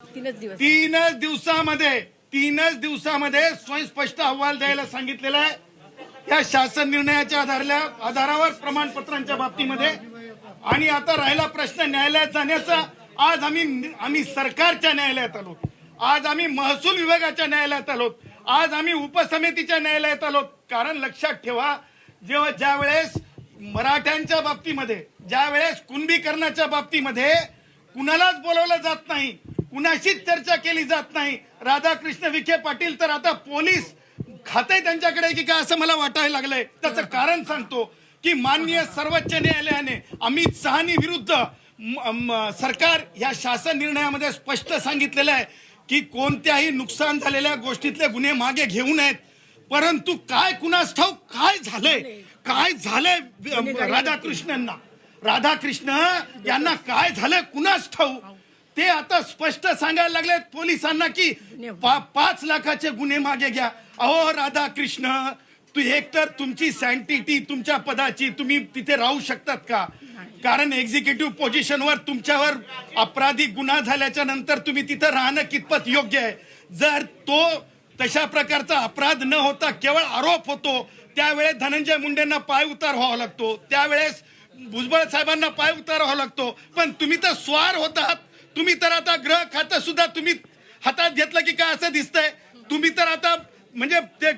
तीनच दिवस. तीनच दिवसामध्ये तीनच दिवसामध्ये स्वयंस्पष्ट अहवाल द्यायला सांगितलेला आहे. या शासन निर्णयाच्या आधारल्या आधारावर प्रमाणपत्रांच्या बाबतीमध्ये. आणि आता राहिला प्रश्न न्यायालयात जाण्याचा. आज आम्ही आम्ही सरकारच्या न्यायालयात आलो. आज आम्ही महसूल विभागाच्या न्यायालयात आलो. आज आम्ही उपसमितीच्या न्यायालयात आलो. कारण लक्षात ठेवा जेव्हा ज्या वेळेस मराठ्यांच्या बाबतीमध्ये ज्या वेळेस कुणबीकरणाच्या बाबतीमध्ये कुणालाच बोलवलं जात नाही कुणाशीच चर्चा केली जात नाही. राधाकृष्ण विखे पाटील तर आता पोलीस खाते त्यांच्याकडे की काय असं मला वाटायला लागलंय. त्याचं कारण सांगतो की माननीय सर्वोच्च न्यायालयाने अमित सहानी विरुद्ध सरकार या शासन निर्णयामध्ये स्पष्ट सांगितलेलं आहे की कोणत्याही नुकसान झालेल्या गोष्टीतले गुन्हे मागे घेऊ नयेत. परंतु काय कुणास ठाऊक काय झालंय? काय झालंय राधाकृष्णांना राधाकृष्ण यांना काय झालंय कुणास ठाऊ ते आता स्पष्ट सांगायला लागलेत पोलिसांना की पा- पाच लाखाचे गुन्हे मागे घ्या. अहो राधाकृष्ण तू एकतर तुमची सँटिटी तुमच्या पदाची तुम्ही तिथे राहू शकतात का? कारण एक्झिक्युटिव्ह पोझिशनवर तुमच्यावर अपराधिक गुन्हा झाल्याच्यानंतर तुम्ही तिथं राहणं कितपत योग्य आहे? जर तो तशा प्रकारचा अपराध न होता केवळ आरोप होतो त्यावेळेस धनंजय मुंडेंना पाय उतार व्हावा लागतो. त्यावेळेस भुजबळ साहेबांना पाय उतार व्हावा लागतो. पण तुम्ही तर स्वार होतात. तुम्ही तर आता ग्रह खातं सुद्धा तुम्ही हातात घेतलं की काय असं दिसतंय? तुम्ही तर आता म्हणजे ते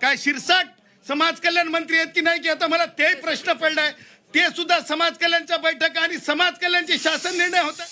काय शिरसाट समाज कल्याण मंत्री आहेत की नाही की आता मला ते प्रश्न पडलाय. ते सुद्धा समाज कल्याणच्या बैठका आणि समाज कल्याणचे शासन निर्णय होतात